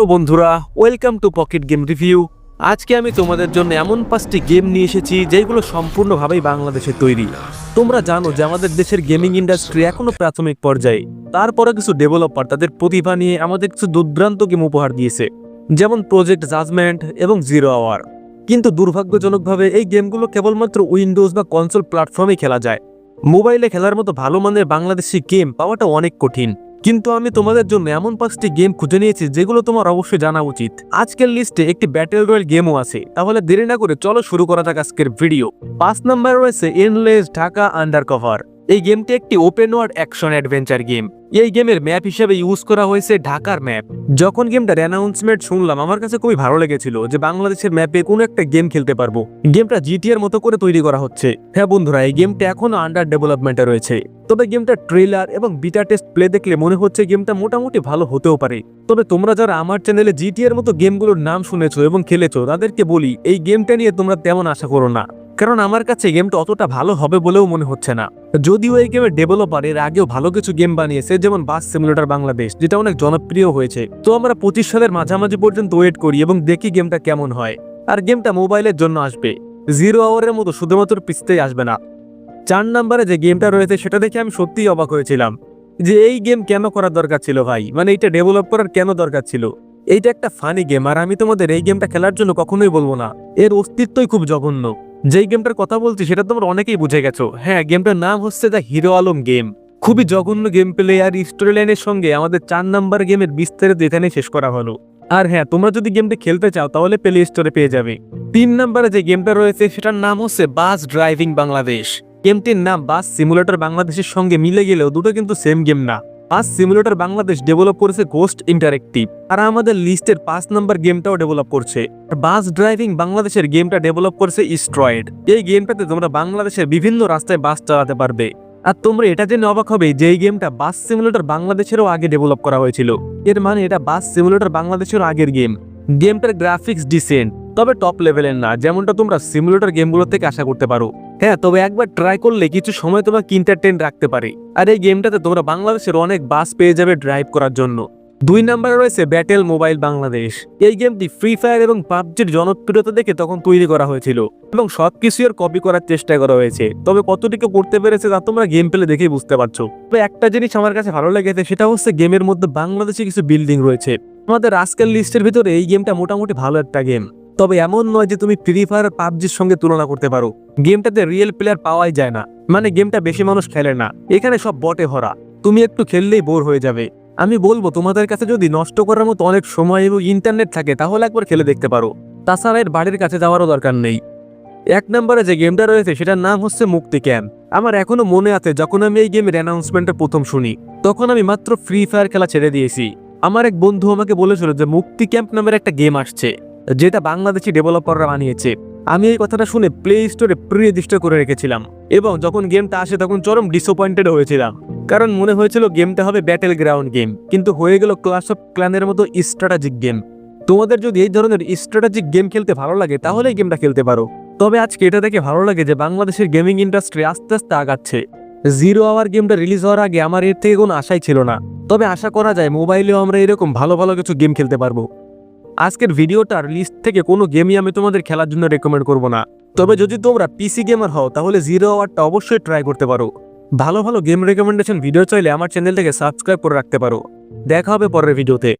তো বন্ধুরা welcome to pocket game review আজকে আমি তোমাদের জন্য এমন পাঁচটি গেম নিয়ে এসেছি যেগুলো সম্পূর্ণভাবেই বাংলাদেশে তৈরি। তোমরা জানো যে আমাদের দেশের গেমিং ইন্ডাস্ট্রি এখনও প্রাথমিক পর্যায়ে। তারপরে কিছু ডেভেলপার তাদের প্রতিভা নিয়ে আমাদের কিছু দুর্দান্ত গেম উপহার দিয়েছে, যেমন প্রজেক্ট জাজমেন্ট এবং জিরো আওয়ার কিন্তু দুর্ভাগ্যজনকভাবে এই গেমগুলো কেবলমাত্র উইন্ডোজ বা কনসোল প্ল্যাটফর্মে খেলা যায়। মোবাইলে খেলার মতো ভালো মানের বাংলাদেশি গেম পাওয়াটা অনেক কঠিন। কিন্তু আমি তোমাদের জন্য এমন পাঁচটি গেম খুঁজে নিয়েছি যেগুলো তোমার অবশ্যই জানা উচিত। আজকের লিস্টে একটি ব্যাটেল রয়্যাল গেমও আছে। তাহলে দেরি না করে চলো শুরু করা যাক আজকের ভিডিও পাঁচ নাম্বার রয়েছে এনলেস ঢাকা আন্ডার কভার এই গেমটি একটি open world action adventure game এই গেমের ম্যাপ হিসেবে ইউজ করা হয়েছে ঢাকার ম্যাপ। যখন গেমটার অ্যানাউন্সমেন্ট শুনলাম, আমার কাছে খুবই ভালো লেগেছিল যে বাংলাদেশের ম্যাপে কোনো একটা গেম খেলতে পারব। গেমটা জিটিআর মতো করে তৈরি করা হচ্ছে। হ্যাঁ বন্ধুরা, এই গেমটা এখনও আন্ডার ডেভেলপমেন্টে রয়েছে। তবে গেমটা ট্রেলার এবং বিটা টেস্ট প্লে দেখলে মনে হচ্ছে গেমটা মোটামুটি ভালো হতেও পারে। তবে তোমরা যারা আমার চ্যানেলে জিটিআর মতো গেমগুলোর নাম শুনেছো এবং খেলেছো, তাদেরকে বলি, এই গেমটা নিয়ে তোমরা তেমন আশা করো না। কারণ আমার কাছে গেমটা অতটা ভালো হবে বলেও মনে হচ্ছে না। যদিও এই গেমের ডেভেলপার এর আগেও ভালো কিছু গেম বানিয়েছে, যেমন বাস সিমুলেটর বাংলাদেশ যেটা অনেক জনপ্রিয় হয়েছে। তো আমরা পঁচিশ সালের মাঝামাঝি পর্যন্ত ওয়েট করি এবং দেখি গেমটা কেমন হয়। আর গেমটা মোবাইলের জন্য আসবে। জিরো আওয়ারের মতো শুধুমাত্র পিছতেই আসবে না। চার নাম্বারে যে গেমটা রয়েছে, সেটা দেখে আমি সত্যিই অবাক হয়েছিলাম। যে এই গেম কেন করার দরকার ছিল ভাই? মানে এটা ডেভেলপ করার কেন দরকার ছিল? এইটা একটা ফানি গেম আর আমি তোমাদের এই গেমটা খেলার জন্য কখনোই বলব না। এর অস্তিত্বই খুব জঘন্য। যেই গেমটার কথা বলছি, সেটা তোমরা অনেকেই বুঝে গেছো। হ্যাঁ গেমটার নাম হচ্ছে দ্য হিরো আলম গেম খুবই জঘন্য গেম প্লে আর স্টোরি লাইনের সঙ্গে আমাদের চার নাম্বার গেমের বিস্তারিত এখানে শেষ করা হলো। আর হ্যাঁ তোমরা যদি গেমটা খেলতে চাও, তাহলে প্লে স্টোরে পেয়ে যাবে। তিন নাম্বারে যে গেমটা রয়েছে, সেটার নাম হচ্ছে বাস ড্রাইভিং বাংলাদেশ গেমটির নাম বাস সিমুলেটর বাংলাদেশের সঙ্গে মিলে গেলেও দুটো কিন্তু সেম গেম না। বাস সিমুলেটর বাংলাদেশ ডেভেলপ করেছে গোস্ট ইন্টারেক্টিভ আর আমাদের লিস্টের পাঁচ নাম্বার গেমটাও ডেভেলপ করছে। বাস ড্রাইভিং বাংলাদেশের গেমটা ডেভেলপ করছে স্ট্রয়েড এই গেমটাতে তোমরা বাংলাদেশের বিভিন্ন রাস্তায় বাস চালাতে পারবে। আর তোমরা এটা জেনে অবাক হবে যে এই গেমটা বাস সিমুলেটর বাংলাদেশেরও আগে ডেভেলপ করা হয়েছিল। এর মানে এটা বাস সিমুলেটর বাংলাদেশের আগের গেম। গেমটার গ্রাফিক্স ডিসেন্ট, তবে টপ লেভেলের না, যেমনটা তোমরা সিমুলেটর গেমগুলো থেকে আশা করতে পারো। হ্যাঁ তবে একবার ট্রাই করলে কিছু সময় তোমাকে ইন্টারটেন রাখতে পারে। আর এই গেমটাতে তোমরা বাংলাদেশের অনেক বাস পেয়ে যাবে ড্রাইভ করার জন্য। দুই নম্বরে রয়েছে ব্যাটেল মোবাইল বাংলাদেশ এই গেমটি ফ্রি ফায়ার এবং পাবজির জনপ্রিয়তা দেখে তখন তৈরি করা হয়েছিল এবং সবকিছু এর কপি করার চেষ্টা করা হয়েছে। তবে কতটুকু করতে পেরেছে তা তোমরা গেম পেলে দেখেই বুঝতে পারছ। তবে একটা জিনিস আমার কাছে ভালো লেগেছে, সেটা হচ্ছে গেমের মধ্যে বাংলাদেশে কিছু বিল্ডিং রয়েছে। আমাদের আজকের লিস্টের ভিতরে এই গেমটা মোটামুটি ভালো একটা গেম তবে এমন নয় যে তুমি ফ্রি ফায়ার পাবজির সঙ্গে তুলনা করতে পারো। গেমটাতে রিয়েল প্লেয়ার পাওয়াই যায় না। মানে গেমটা বেশি মানুষ খেলে না। এখানে সব বটে ভরা। তুমি একটু খেললেই বোর হয়ে যাবে। আমি বলব, তোমাদের কাছে যদি নষ্ট করার মতো অনেক সময় এবং ইন্টারনেট থাকে, তাহলে একবার খেলে দেখতে পারো। তাছাড়া এর বাড়ির কাছে যাওয়ারও দরকার নেই। এক নম্বরে যে গেমটা রয়েছে, সেটার নাম হচ্ছে মুক্তি ক্যাম্প আমার এখনও মনে আছে, যখন আমি এই গেমের অ্যানাউন্সমেন্টটা প্রথম শুনি, তখন আমি মাত্র ফ্রি ফায়ার খেলা ছেড়ে দিয়েছি। আমার এক বন্ধু আমাকে বলেছিল যে, মুক্তি ক্যাম্প নামের একটা গেম আসছে, যেটা বাংলাদেশি ডেভেলপাররা বানিয়েছে। আমি এই কথাটা শুনে প্লে স্টোরে প্রি রেজিস্টার করে রেখেছিলাম এবং যখন গেমটা আসে তখন চরম ডিসঅ্যাপয়েন্টেড হয়েছিলাম। কারণ মনে হয়েছিল গেমটা হবে ব্যাটেল গ্রাউন্ড গেম কিন্তু হয়ে গেল ক্লাস অফ ক্ল্যানের মতো স্ট্র্যাটাজিক গেম তোমাদের যদি এই ধরনের স্ট্র্যাটাজিক গেম খেলতে ভালো লাগে তাহলে এই গেমটা খেলতে পারো। তবে আজকে এটা দেখে ভালো লাগে যে বাংলাদেশের গেমিং ইন্ডাস্ট্রি আস্তে আস্তে আগাচ্ছে। জিরো আওয়ার গেমটা রিলিজ হওয়ার আগে আমার এর থেকে কোনো আশাই ছিল না। তবে আশা করা যায় মোবাইলেও আমরা এরকম ভালো ভালো কিছু গেম খেলতে পারব। আজকের ভিডিওটার লিস্ট থেকে কোনো গেমই আমি তোমাদের খেলার জন্য রেকমেন্ড করব না। তবে যদি তোমরা পিসি গেমার হও, তাহলে জিরো আওয়ারটা অবশ্যই ট্রাই করতে পারো। ভালো ভালো গেম রেকমেন্ডেশন ভিডিও চাইলে আমার চ্যানেলটাকে সাবস্ক্রাইব করে রাখতে পারো। দেখা হবে পরের ভিডিওতে